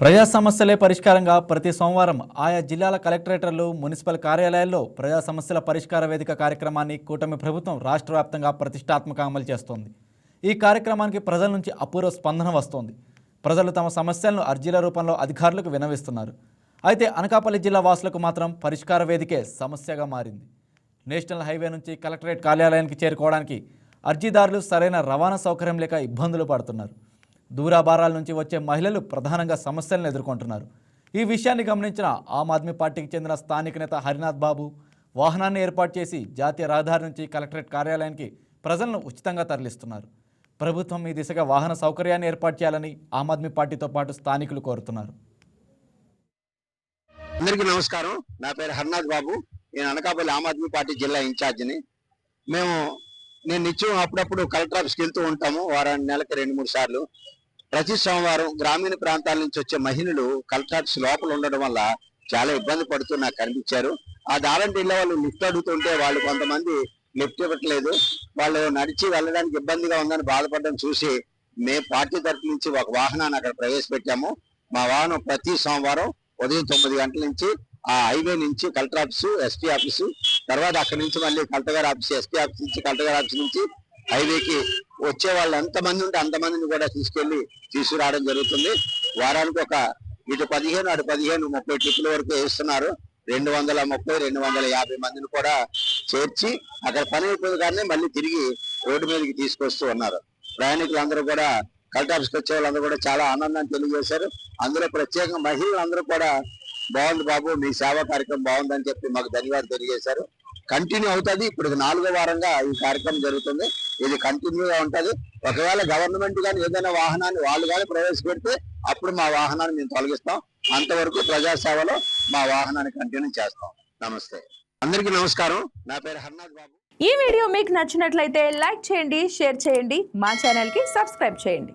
ప్రజా సమస్యలే పరిష్కారంగా ప్రతి సోమవారం ఆయా జిల్లాల కలెక్టరేటర్లు మున్సిపల్ కార్యాలయాల్లో ప్రజా సమస్యల పరిష్కార వేదిక కార్యక్రమాన్ని కూటమి ప్రభుత్వం రాష్ట్ర వ్యాప్తంగా ప్రతిష్టాత్మక అమలు చేస్తోంది. ఈ కార్యక్రమానికి ప్రజల నుంచి అపూర్వ స్పందన వస్తోంది. ప్రజలు తమ సమస్యలను అర్జీల రూపంలో అధికారులకు వినవిస్తున్నారు. అయితే అనకాపల్లి జిల్లా వాసులకు మాత్రం పరిష్కార వేదికే సమస్యగా మారింది. నేషనల్ హైవే నుంచి కలెక్టరేట్ కార్యాలయానికి చేరుకోవడానికి అర్జీదారులు సరైన రవాణా సౌకర్యం లేక ఇబ్బందులు పడుతున్నారు. దూరాభారాల నుంచి వచ్చే మహిళలు ప్రధానంగా సమస్యలను ఎదుర్కొంటున్నారు. ఈ విషయాన్ని గమనించిన ఆమ్ ఆద్మీ పార్టీకి చెందిన స్థానిక నేత హరినాథ్ బాబు వాహనాన్ని ఏర్పాటు చేసి జాతీయ రహదారి నుంచి కలెక్టరేట్ కార్యాలయానికి ప్రజలను ఉచితంగా తరలిస్తున్నారు. ప్రభుత్వం ఈ దిశగా వాహన సౌకర్యాన్ని ఏర్పాటు చేయాలని ఆమ్ ఆద్మీ పార్టీతో పాటు స్థానికులు కోరుతున్నారు. అందరికీ నమస్కారం. నా పేరు హరినాథ్ బాబు. నేను అనకాపల్లి ఆమ్ ఆద్మీ పార్టీ జిల్లా ఇన్ఛార్జిని. మేము నేను నిత్యం అప్పుడప్పుడు కలెక్టర్ ఆఫీస్కి వెళ్తూ ఉంటాము. వారాన్ని నెలకి రెండు మూడు సార్లు. ప్రతి సోమవారం గ్రామీణ ప్రాంతాల నుంచి వచ్చే మహిళలు కలెక్టర్ ఆఫీస్ లోపల ఉండడం వల్ల చాలా ఇబ్బంది పడుతూ నాకు కనిపించారు. ఆ దారంటి ఇళ్ళ వాళ్ళు లిఫ్ట్ అడుగుతుంటే వాళ్ళు కొంతమంది లిఫ్ట్ ఇవ్వట్లేదు. వాళ్ళు నడిచి వెళ్ళడానికి ఇబ్బందిగా ఉందని బాధపడడం చూసి మేము పార్టీ తరఫు నుంచి ఒక వాహనాన్ని అక్కడ ప్రవేశపెట్టాము. మా వాహనం ప్రతి సోమవారం ఉదయం తొమ్మిది గంటల నుంచి ఆ హైవే నుంచి కలెక్టర్ ఆఫీసు ఎస్పీ ఆఫీసు తర్వాత అక్కడి నుంచి మళ్ళీ కలెక్టర్ గారి ఆఫీస్ ఎస్పీ ఆఫీస్ నుంచి కలెక్టర్ గారి ఆఫీస్ నుంచి హైవేకి వచ్చే వాళ్ళు ఎంతమంది ఉంటే అంతమందిని కూడా తీసుకెళ్ళి తీసుకురావడం జరుగుతుంది. వారానికి ఒక ఇటు పదిహేను అటు పదిహేను ముప్పై ట్రిప్పుల వరకు వేస్తున్నారు. రెండు వందల ముప్పై రెండు వందల యాభై మందిని కూడా చేర్చి అక్కడ పని అయిపోయింది కానీ మళ్ళీ తిరిగి రోడ్డు మీదకి తీసుకొస్తూ ఉన్నారు. ప్రయాణికులందరూ కూడా కలెక్టర్ ఆఫీస్కి వచ్చే వాళ్ళందరూ కూడా చాలా ఆనందాన్ని తెలియజేశారు. అందులో ప్రత్యేకంగా మహిళలందరూ కూడా బాగుంది బాబు మీ సేవా కార్యక్రమం బాగుందని చెప్పి మాకు ధన్యవాదాలు తెలియజేశారు. కంటిన్యూ అవుతుంది. ఇప్పుడు నాలుగో వారంగా ఈ కార్యక్రమం జరుగుతుంది. ఇది కంటిన్యూగా ఉంటది. ఒకవేళ గవర్నమెంట్ కానీ ఏదైనా వాహనాన్ని వాళ్ళు కానీ ప్రవేశపెడితే అప్పుడు మా వాహనాన్ని మేము తొలగిస్తాం. అంతవరకు ప్రజాసేవలో మా వాహనాన్ని కంటిన్యూ చేస్తాం. నమస్తే. అందరికీ నమస్కారం. నా పేరు హర్నాథ్ బాబు. ఈ వీడియో మీకు నచ్చినట్లయితే లైక్ చేయండి షేర్ చేయండి మా ఛానల్కి సబ్స్క్రైబ్ చేయండి.